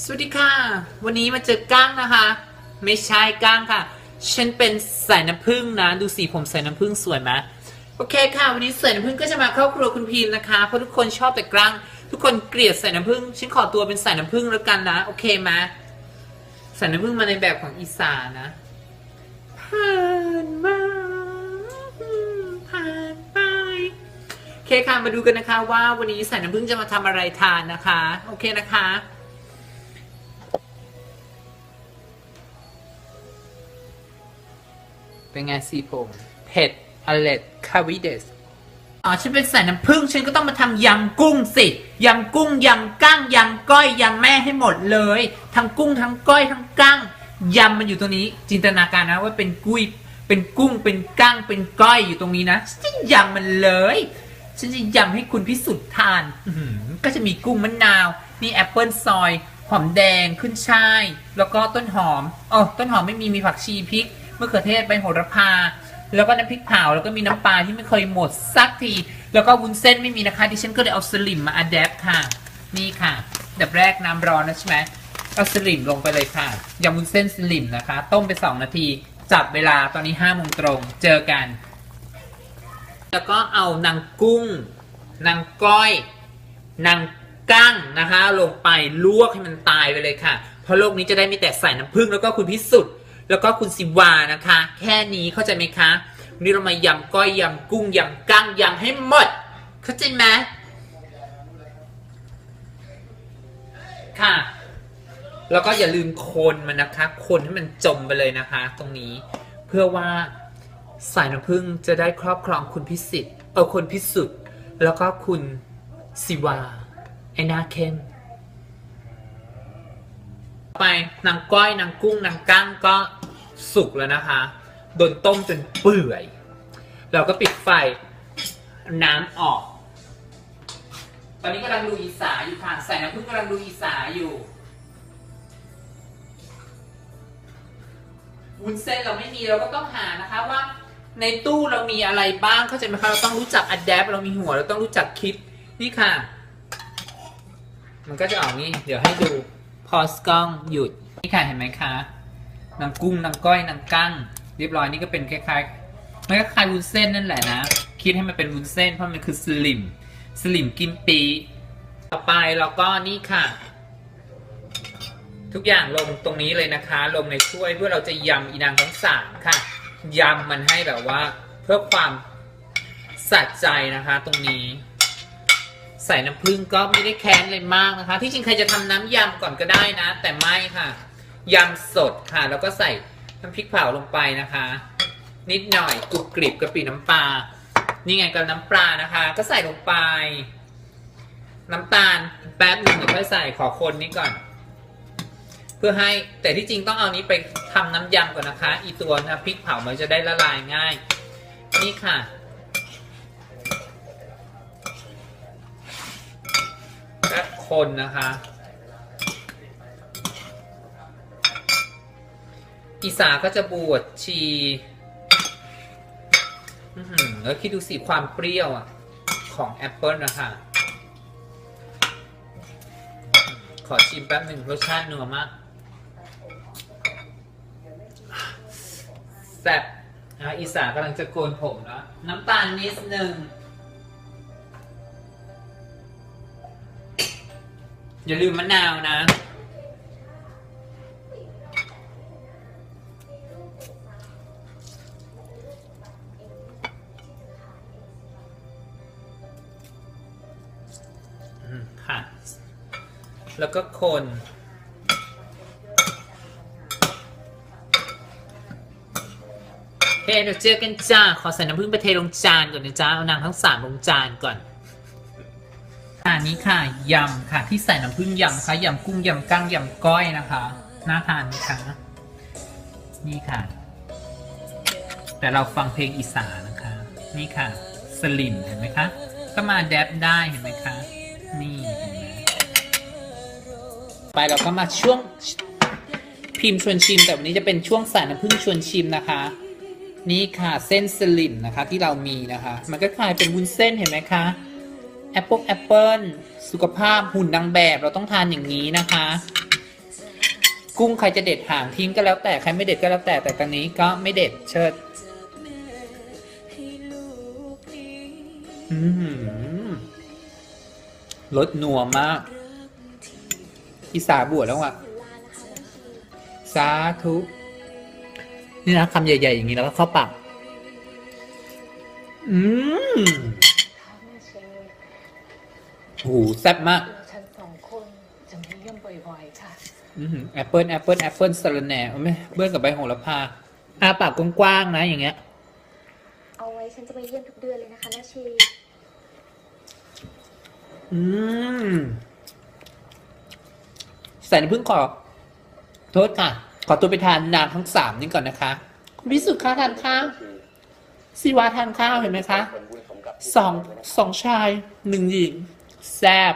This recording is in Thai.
สวัสดีค่ะ วันนี้มาเจอก้างนะคะ ไม่ใช่ก้างค่ะ ฉันเป็นสายน้ำผึ้งนะ ดูสีผมสายน้ำผึ้งสวยไหมโอเคค่ะ วันนี้สายน้ำผึ้งก็จะมาเข้าครัวคุณพีมนะคะ เพราะทุกคนชอบแต่ก้าง ทุกคนเกลียดสายน้ำผึ้ง ฉันขอตัวเป็นสายน้ำผึ้งแล้วกันนะ โอเคไหมสายน้ำผึ้งมาในแบบของอีสานนะ ผ่านมาผ่านไปโอเคค่ะ มาดูกันนะคะ ว่าวันนี้สายน้ำผึ้งจะมาทำอะไรทานนะคะ โอเคนะคะ เป็นไงสีผมเผ็ดอเลตคาวิเดสอ๋อฉันเป็นสายน้ำผึ้งฉันก็ต้องมาทำยำกุ้งสิยำกุ้งยำกั้งยำก้อยยำแม่ให้หมดเลย ทั้งกุ้งทั้งก้อยทั้งกั้งยำมันอยู่ตรงนี้ จินตนาการนะว่าเป็นกุ้ยเป็นกุ้งเป็นกั้งเป็นก้อยอยู่ตรงนี้นะฉันจะยำมันเลย ฉันจะยำให้คุณพิสุทธิ์ทานก็จะมีกุ้งมะนาวมีแอปเปิลซอย หอมแดงขึ้นช่ายแล้วก็ต้นหอมอ๋อต้นหอมไม่มีมีผักชีพริก มะเขือเทศใบโหระพา แล้วก็น้ำพริกเผาแล้วก็มีน้ำปลาที่ไม่เคยหมดสักที แล้วก็วุ้นเส้นไม่มีนะคะดิฉันก็เลยเอาสลิมมาอัดแอปค่ะ นี่ค่ะดับแรกน้ำร้อนนะใช่ไหมเอาสลิมลงไปเลยค่ะยำวุ้นเส้นสลิมนะคะ ต้มไปสองนาที จับเวลาตอนนี้ห้าโมงตรงเจอกัน แล้วก็เอานางกุ้งนางก้อยนางกั้งนะคะ ลงไปลวกให้มันตายไปเลยค่ะ เพราะโลกนี้จะได้ไม่แต่ใส่น้ำผึ้งแล้วก็คุณพิสุทธิ์ แล้วก็คุณสิวานะคะ แค่นี้เข้าใจไหมคะวันนี้เรามายำก้อยยำกุ้งยำกั้งยำให้หมด เข้าใจไหมค่ะ แล้วก็อย่าลืมคนมันนะคะ คนให้มันจมไปเลยนะคะ ตรงนี้เพื่อว่าสายน้ำผึ้งจะได้ครอบครองคุณพิสิทธิ์เออคนพิสุทธิ์แล้วก็คุณสิวาไอ้หน้าเข้ม ไปนางก้อยนางกุ้งนางกั้งก็สุกแล้วนะคะ โดนต้มจนเปื่อย เราก็ปิดไฟน้ำออก ตอนนี้กำลังดูอีสาอยู่ค่ะใส่น้ำผึ้งกำลังดูอีสาอยู่วุ้นเส้นเราไม่มีเราก็ต้องหานะคะว่าในตู้เรามีอะไรบ้างเข้าใจไหมคะเราต้องรู้จักอัดแอปเรามีหัวเราต้องรู้จักคิดนี่ค่ะ มันก็จะออกนี่เดี๋ยวให้ดู พอสกล้องหยุด นี่ค่ะเห็นไหมคะนางกุ้งนางก้อยนางกั้ง เรียบร้อยนี่ก็เป็นคล้ายๆมันก็คล้ายวุ้นเส้นนั่นแหละนะ คิดให้มันเป็นวุ้นเส้นเพราะมันคือสลิมสลิมกิมปีต่อไปเราก็นี่ค่ะ ทุกอย่างลงตรงนี้เลยนะคะ ลงในถ้วยเพื่อเราจะยำอีนางทั้งสามค่ะยำมันให้แบบว่า เพื่อความสะใจนะคะ ตรงนี้ ใส่น้ำผึ้งก็ไม่ได้แค้นเลยมากนะคะ ที่จริงใครจะทำน้ำยำก่อนก็ได้นะ แต่ไม่ค่ะยำสดค่ะ แล้วก็ใส่น้ำพริกเผาลงไปนะคะ นิดหน่อยกรุบกริบกะปิน้ำปลานี่ไงกับน้ำปลานะคะ ก็ใส่ลงไป น้ำตาลแป๊บหนึ่งเดี๋ยวค่อยใส่ขอคนนี้ก่อน เพื่อให้แต่ที่จริงต้องเอานี้ไปทำน้ำยำก่อนนะคะ อีตัวน้ำพริกเผามันจะได้ละลายง่าย นี่ค่ะ และ คนนะคะ อีสาก็จะบวชชีแล้วคิดดูสิความเปรี้ยวอะ ของแอปเปิลนะคะ ขอชิมแป๊บหนึ่งรสชาตินัวมากแซ่บอีสากำลังจะโกนผมแล้วน้ำตาลนิดนึง อย่าลืมมะนาวนะ ค่ะ แล้วก็คนเฮ้เดี๋ยวเจอกันจ้า ขอใส่น้ำผึ้งไปเทลงจานก่อนนะจ้า เอานางทั้งสามลงจานก่อน อันนี้ค่ะยำค่ะ ที่ใส่น้ำผึ้งยำค่ะยำกุ้งยำกั้งยำก้อยนะคะน่าทานไหมคะนี่ค่ะ แต่เราฟังเพลงอีสานนะคะ นี่ค่ะ สลิมเห็นไหมคะ ก็มาแดบได้เห็นไหมคะ นี่เห็นไหมไปเราก็มาช่วงพิมพ์ชวนชิม แต่วันนี้จะเป็นช่วงใส่น้ำผึ้งชวนชิมนะคะ นี่ค่ะเส้นสลิมนะคะที่เรามีนะคะ มันก็กลายเป็นวุ้นเส้นเห็นไหมคะ แอปเปิลแอปเปิลสุขภาพหุ่นนางแบบเราต้องทานอย่างนี้นะคะ กุ้งใครจะเด็ดหางทิ้งก็แล้วแต่ใครไม่เด็ดก็แล้วแต่แต่ตอนนี้ก็ไม่เด็ดเชิดรสนัวมากอีสาบวชแล้วอะ สาธุ นี่นะคำใหญ่ ๆ อย่างนี้แล้วก็เข้าปากอืม โอ้โหแซ่บมากฉันสองคนจะไม่เยี่ยมบ่อยๆค่ะแอปเปิลแอปเปิลแอปเปิลสลัดแหน่เอาไหมเบิ้ลกับใบโหระพาอาปากกว้างๆนะอย่างเงี้ย เอาไว้ฉันจะมาเยี่ยมทุกเดือนเลยนะคะนาชีอืมใส่น้ำผึ้งขอ โทษค่ะ ขอตัวไปทานน้ำทั้งสามนี่ก่อนนะคะคุณพิสุทธิ์คะทานข้าวสิวาทานข้าวเห็นไหมคะสองสองชายหนึ่งหญิง แซบ